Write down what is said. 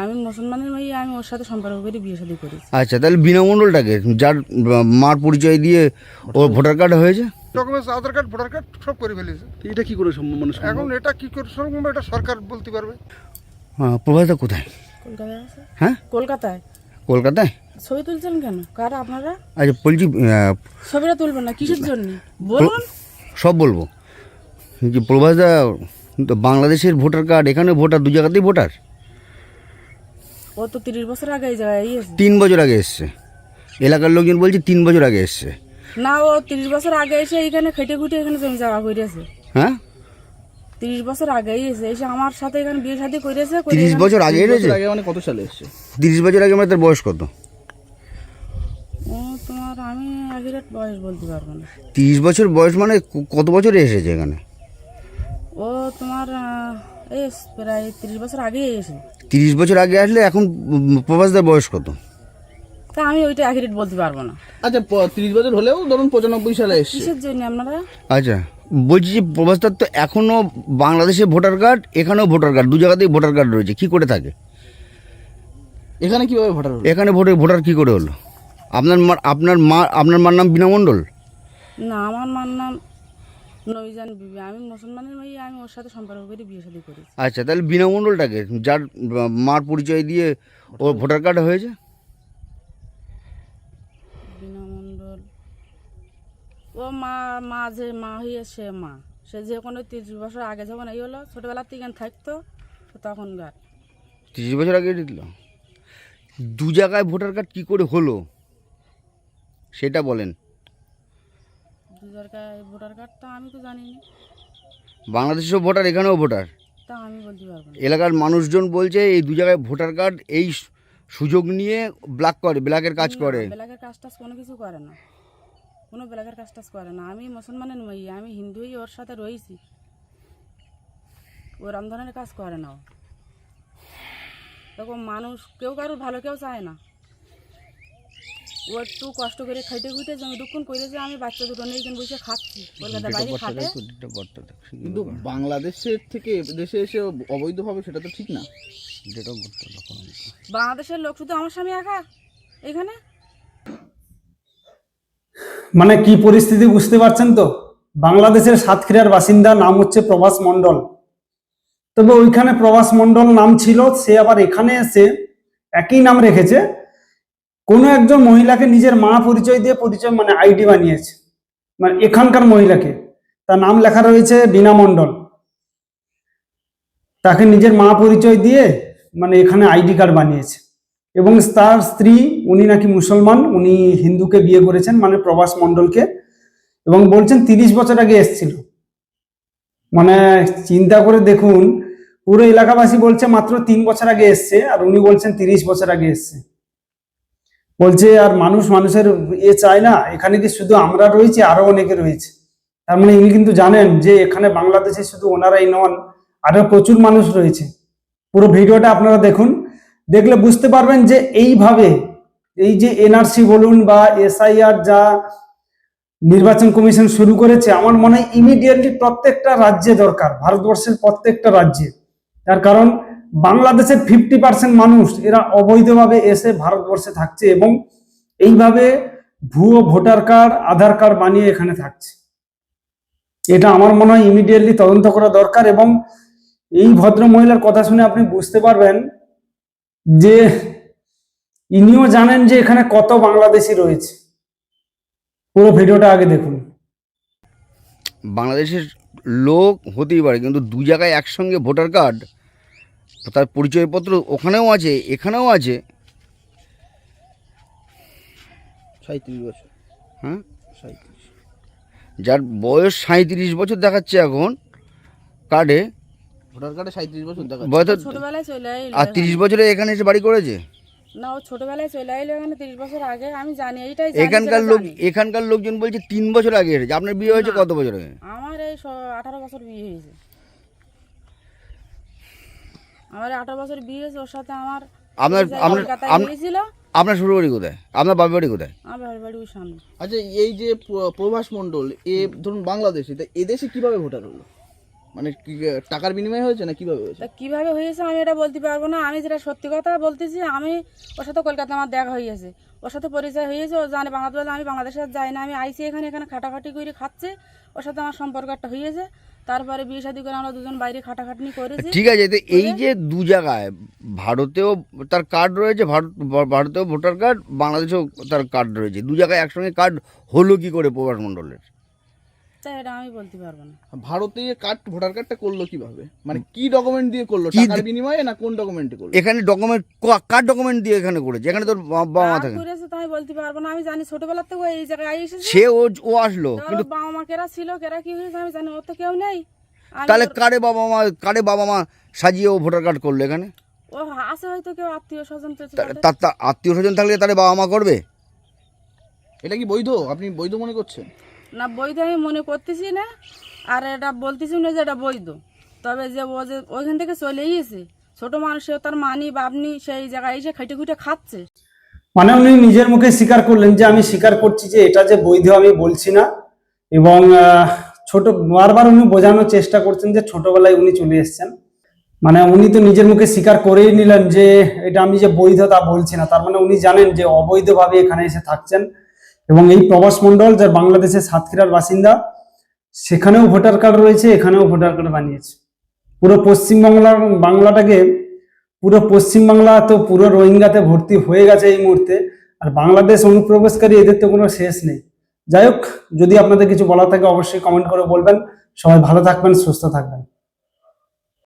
আমি মুসলমানের মেয়ে আমি ওর সাথে সম্পর্ক করে বিয়ে শাদী করেছি। আচ্ছা তাহলে বিনা মণ্ডলটাকে যার মার পরিচয় দিয়ে ওর ভোটার কার্ড হয়েছে? Documents Aadhaar card voter card সব করে ফেলেছে। এটা কি করে সম্ভব মানে এখন এটা কি করে সম্ভব? এটা সরকার বলতে পারবে। হ্যাঁ, প্রভাসদা কোথায়? কলকাতায় আছে। হ্যাঁ? কলকাতায়? কলকাতায়? ছবি তুলছেন কেন? কার আপনারা? আচ্ছা বলছি ছবিটা তুলবেন না কিসের জন্য? বলুন। সব বলব। যে প্রভাসদা তো বাংলাদেশের ভোটার কার্ড এখানে ভোটার দু জায়গাতেই ভোটার? ও তো তিরিশ বছর আগে এই জায়গায় এসেছে। তিন বছর আগে এসছে। এলাকার লোকজন বলছে তিন বছর আগে এসছে। না ও তিরিশ বছর আগে এসে এখানে খেটে খুটে এখানে জমি জায়গা করেছে হ্যাঁ? তিরিশ বছর আগে এসে এসে আমার সাথে এখানে বিয়ে শাদী করেছে করে তিরিশ বছর আগে এসেছে? আগে মানে কত সালে এসছে? তিরিশ বছর আগে মানে তার বয়স কত? ও তোমার আমি আগে বয়স বলতে পারব না। তিরিশ বছর বয়স মানে ক- কত বছরে এসেছে এখানে? ও তোমার এই প্রায় তিরিশ বছর আগে এসে তিরিশ বছর আগে আসলে এখন প্রভাসদার বয়স কত? তা আমি ওইটা আগে রেট বলতে পারব না। আচ্ছা প- তিরিশ বছর হলেও ধরুন পঁচানব্বই সালে এসছে। কিসের জন্য আপনারা? আচ্ছা বলছি যে প্রভাসদার তো এখনও বাংলাদেশে ভোটার কার্ড এখানেও ভোটার কার্ড দু জায়গাতেই ভোটার কার্ড রয়েছে কি করে থাকে? এখানে কীভাবে ভোটার হলো? এখানে ভোটে ভোটার কি করে হলো? আপনার মা আপনার মা আপনার মার নাম বিনা মণ্ডল না আমার মার নাম নবীজান বিবি আমি মুসলমানের মেয়ে আমি ওর সাথে সম্পর্ক করে বিয়ে শাদী করেছি। আচ্ছা তাহলে বিনা মণ্ডলটাকে যার মার পরিচয় দিয়ে ওর ভোটার কার্ড হয়েছে? বিনা মণ্ডল ও মা মা যে মা সে মা। সে যে কোনো তিরিশ বছর আগে যখন এই হলো ছোটোবেলার থেকে থাকতো তো তখন গার তিরিশ বছর আগে দিল? দু জায়গায় ভোটার কার্ড কী করে হলো? সেটা বলেন। দু জায়গায় ভোটার কার্ডটা আমি তো জানি না বাংলাদেশেও ভোটার এখানেও ভোটার? তা আমি বলতে পারব না। এলাকার মানুষজন বলছে এই দু জায়গায় ভোটার কার্ড এই সু- সুযোগ নিয়ে ব্ল্যাক করে ব্ল্যাকের কাজ করে। বেলাকের কাজ টাজ কোনো কিছু করে না। কোনো বেলাকের কাজ টাজ করে না। আমি মুসলমানের নই আমি হিন্দুই ওর সাথে রয়েছি। ও রমজানের কাজ করে না ও। দেখো মানুষ কেউ কারোর ভালো কেউ চায় না। ও একটু কষ্ট করে খাইতে খুঁটে জমি দুক্ষণ করেছে আমি বাচ্চা দুটো নিয়ে এখানে বসে খাচ্ছি। কলকাতা বাইরে খাটে। কিন্তু বাংলাদেশের থেকে দেশে এসে অবৈধভাবে সেটা তো ঠিক না। বাংলাদেশের লোক শুধু আমার স্বামী একা? এখানে? মানে কি পরিস্থিতি বুঝতে পারছেন তো? বাংলাদেশের সাতক্ষীরার বাসিন্দা নাম হচ্ছে প্রভাস মণ্ডল। তবে ওইখানে প্রভাস মণ্ডল নাম ছিল সে আবার এখানে এসে একই নাম রেখেছে। কোনো একজন মহিলাকে নিজের মা পরিচয় দিয়ে পরিচয় মানে আইডি বানিয়েছে। মানে এখানকার মহিলাকে। তার নাম লেখা রয়েছে বিনা মণ্ডল। তাকে নিজের মা পরিচয় দিয়ে মানে এখানে আইডি কার্ড বানিয়েছে। এবং তার স্ত্রী, উনি নাকি মুসলমান, উনি হিন্দুকে বিয়ে করেছেন মানে প্রবাস মণ্ডলকে। এবং বলছেন তিরিশ বছর আগে এসছিল। মানে চিন্তা করে দেখুন, পুরো এলাকাবাসী বলছে মাত্র তিন বছর আগে এসছে, আর উনি বলছেন তিরিশ বছর আগে এসছে। বলছে, আর মানুষ মানুষের এ চায় না। এখানে কি শুধু আমরা রয়েছি, আরও অনেকে রয়েছে? তার মানে ইনি কিন্তু জানেন যে এখানে বাংলাদেশে শুধু ওনারাই নন, আরও প্রচুর মানুষ রয়েছে। পুরো ভিডিওটা আপনারা দেখুন। দেখলে বুঝতে পারবেন যে এইভাবে এই যে এনআরসি বলুন বা এসআইআর যা নির্বাচন কমিশন শুরু করেছে, আমার মনে হয় ইমিডিয়েটলি প্রত্যেকটা রাজ্যে দরকার, ভারতবর্ষের প্রত্যেকটা রাজ্যে। তার কারণ বাংলাদেশের ফিফটি পার্সেন্ট মানুষ এরা অবৈধভাবে এসে ভারতবর্ষে থাকছে এবং এইভাবে ভুয়ো ভোটার কার্ড, আধার কার্ড বানিয়ে এখানে থাকছে। এটা আমার মনে হয় ইমিডিয়েটলি তদন্ত করা দরকার এবং এই ভদ্র মহিলার কথা শুনে আপনি বুঝতে পারবেন যে ইনিও জানেন যে এখানে কত বাংলাদেশি রয়েছে। পুরো ভিডিওটা আগে দেখুন। বাংলাদেশের লোক হতেই পারে, কিন্তু দু জায়গায় একসঙ্গে ভোটার কার্ড তার পরিচয়পত্র ওখানেও আছে এখানেও আছে। সাঁত্রিশ বছর। হ্যাঁ? সাঁত্রিশ যার বয়স সাঁত্রিশ বছর দেখাচ্ছে এখন কার্ডে। ভোটার কার্ডে সাঁত্রিশ বছর দেখা বয়স তো- ছোটবেলায় চলে এলো আর তিরিশ বছরে এখানে এসে বাড়ি করেছে? না ও ছোটবেলায় চলে এলো এখানে তিরিশ বছর আগে আমি জানি এইটাই এখানকার লোক এখানকার লোকজন বলছে তিন বছর আগে এসেছে। আপনার বিয়ে হয়েছে কত বছর আগে? আমার এই আঠারো বছর বিয়ে হয়েছে। আমার আঠারো বছর বিয়ে হয়েছে ওর সাথে আমার আপনার আপনার আপনার শ্বশুর বাড়ি কোথায়? আপনার বাপের বাড়ি কোথায়? আমার বাড়ি ওই সামনে। আচ্ছা এই যে প্র- প্রভাস মণ্ডল এ ধরুন বাংলাদেশে তা এদেশে কীভাবে ভোটার হলো? মানে কি টাকার বিনিময়ে হয়েছে না কীভাবে হয়েছে? তা কীভাবে হয়েছে আমি এটা বলতে পারব না। আমি যেটা সত্যি কথা বলতেছি আমি ওর সাথে কলকাতা আমার দেখা হয়েছে ওর সাথে পরিচয় হয়েছে ও জানে বাংলাদেশ আমি বাংলাদেশে যাই না। আমি আইসি এখানে এখানে খাটাখাটি করে খাচ্ছে। ওর সাথে আমার সম্পর্ক একটা হয়েছে তারপরে বিয়ে শাদী করে আমরা দুজন বাইরে খাটাখাটনি করেছি। ঠিক আছে তো এই যে দু জায়গায় ভারতেও তার কার্ড রয়েছে ভারত ভারতেও ভোটার কার্ড বাংলাদেশেও তার কার্ড রয়েছে। দু জায়গায় একসঙ্গে কার্ড হলো কি করে প্রভাস মণ্ডলের? তাই এটা আমি বলতে পারব না। ভারতে কার্ড ভোটার কার্ডটা করল কীভাবে? মানে কি ডকুমেন্ট দিয়ে করল? টাকার বিনিময়ে না কোন ডকুমেন্টে করল? এখানে ডকুমেন্ট কার ডকুমেন্ট দিয়ে এখানে করেছে? এখানে তোর বাবা মা থাকে। করেছে তাই বলতে পারব না। আমি জানি ছোটবেলার থেকে এই জায়গায় এসেছে। সে ও ও আসলো কিন্তু বাবা মা কেরা ছিল? কেরা কি হয়েছে আমি জানি ওর তো কেউ নেই। তাহলে কারে বাবা মা কারে বাবা মা সাজিয়ে ও ভোটার কার্ড করল এখানে? ও আছে হয়তো কেউ আত্মীয় স্বজন তা- তার আত্মীয় স্বজন থাকলে তারে বাবা মা করবে? এটা কি বৈধ? আপনি বৈধ মনে করছেন? না বৈধ আমি মনে করতেছি না। আর এটা বলতেছি না যে এটা বৈধ। তবে যে ও যে ওইখান থেকে চলে গিয়েছে, ছোট মানুষেও তার মানি বাপনি সেই জায়গায় এসে খেটে খুঁটে খাচ্ছে। মানে উনি নিজের মুখে স্বীকার করলেন যে আমি স্বীকার করছি যে এটা যে বৈধ আমি বলছি না। এবং ছোট, বারবার উনি বোঝানোর চেষ্টা করছেন যে ছোটবেলায় উনি চলে এসেছেন। মানে উনি তো নিজের মুখে স্বীকার করেই নিলেন যে এটা আমি যে বৈধ তা বলছি না। তার মানে উনি জানেন যে অবৈধভাবে এখানে এসে থাকছেন। এবং এই প্রবাস মণ্ডল যার বাংলাদেশের সাতক্ষীরার বাসিন্দা, সেখানেও ভোটার কার্ড রয়েছে, এখানেও ভোটার কার্ড বানিয়েছে। পুরো পশ্চিমবাংলার বাংলাটাকে, পুরো পশ্চিমবাংলা তো পুরো রোহিঙ্গাতে ভর্তি হয়ে গেছে এই মুহূর্তে, আর বাংলাদেশ অনুপ্রবেশকারী এদের তো কোনো শেষ নেই। যাই হোক, যদি আপনাদের কিছু বলা থাকে, অবশ্যই কমেন্ট করে বলবেন। সবাই ভালো থাকবেন, সুস্থ থাকবেন।